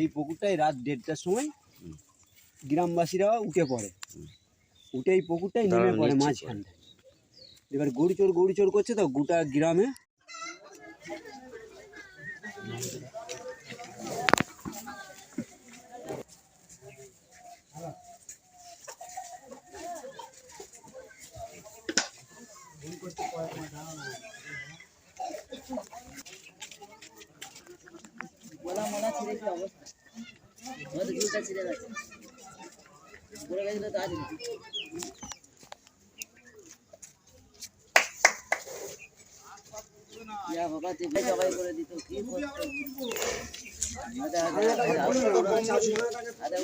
এই পুকুরটায় রাত দেড়টার সময়। গ্রামবাসীরা উঠে পড়ে। উঠে এই পুকুরটাই নেমে পড়ে মাঝখানটায়। এবার গরু চোর গরু চোর করছে তো গোটা গ্রামে। মলা ছিঁড়ে কি অবস্থা। গিলটা ছিঁড়ে গেছে। পড়ে গেছিল তো আজ ইয়া বাবা তুই সবাই করে দিত কি করতো? আদা আদা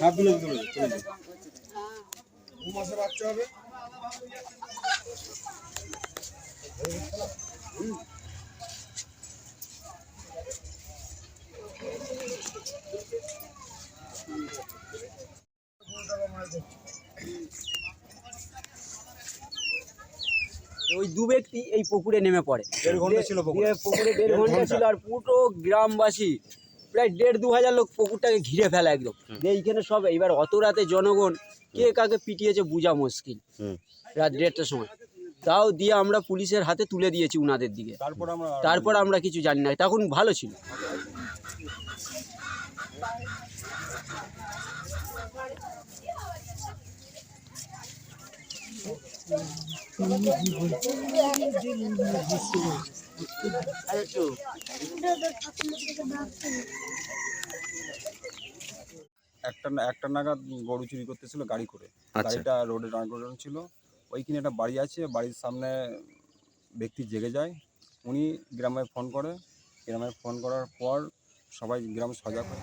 ওই দু ব্যক্তি এই পুকুরে নেমে পড়ে। দেড় ঘণ্টা ছিল পুকুরে। দেড় ঘণ্টা ছিল আর পুরো গ্রামবাসী প্রায় দেড় দু হাজার লোক পুকুরটাকে ঘিরে ফেলে একদম। এইখানে সব এবার অত রাতে জনগণ কে কাকে পিটিয়েছে বোঝা মুশকিল। রাত দেড়টার সময়। তাও দিয়ে আমরা পুলিশের হাতে তুলে দিয়েছি উনাদের দিকে। তারপর তারপর আমরা কিছু জানি না। তখন ভালো ছিল। একটা একটা নাগাদ গরু চুরি করতেছিল গাড়ি করে। আচ্ছা। গাড়িটা রোডে করানো ছিল। ওইখানে একটা বাড়ি আছে। বাড়ির সামনে ব্যক্তি জেগে যায়। উনি গ্রামে ফোন করে। গ্রামে ফোন করার পর সবাই গ্রাম সজাগ হয়।